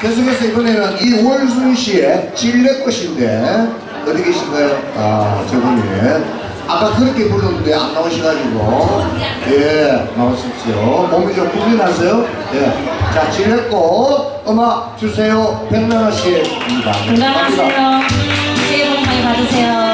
계속해서 이번에는 이월순 씨의 질레꽃인데 어디 계신가요? 아 저분이 아까 그렇게 불렀는데 안 나오셔가지고 예 나오십시오 몸이 좀 불이 나세요? 예자 질레꽃 음악 주세요 백명아 씨입니다 건강하세요. 새해 복 많이 받으세요.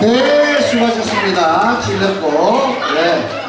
네, 수고하셨습니다. 즐겁고, 네.